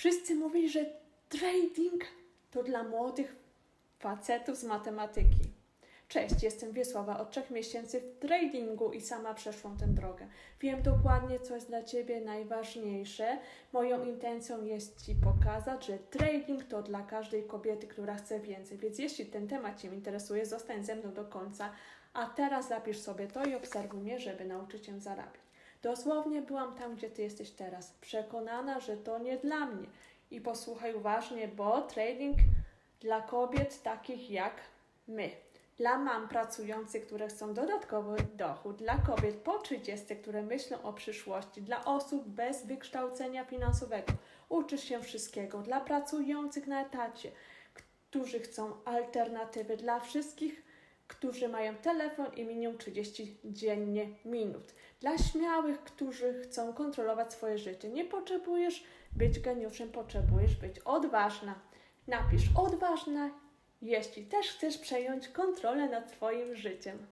Wszyscy mówili, że trading to dla młodych facetów z matematyki. Cześć, jestem Wiesława od trzech miesięcy w tradingu i sama przeszłam tę drogę. Wiem dokładnie, co jest dla Ciebie najważniejsze. Moją intencją jest Ci pokazać, że trading to dla każdej kobiety, która chce więcej. Więc jeśli ten temat Cię interesuje, zostań ze mną do końca. A teraz zapisz sobie to i obserwuj mnie, żeby nauczyć się zarabiać. Dosłownie byłam tam, gdzie Ty jesteś teraz. Przekonana, że to nie dla mnie. I posłuchaj uważnie, bo trading dla kobiet takich jak my. Dla mam pracujących, które chcą dodatkowy dochód, dla kobiet po 30, które myślą o przyszłości, dla osób bez wykształcenia finansowego. Uczysz się wszystkiego, dla pracujących na etacie, którzy chcą alternatywy, dla wszystkich, którzy mają telefon i minimum 30 dziennie minut. Dla śmiałych, którzy chcą kontrolować swoje życie. Nie potrzebujesz być geniuszem, potrzebujesz być odważna. Napisz odważna, jeśli też chcesz przejąć kontrolę nad swoim życiem.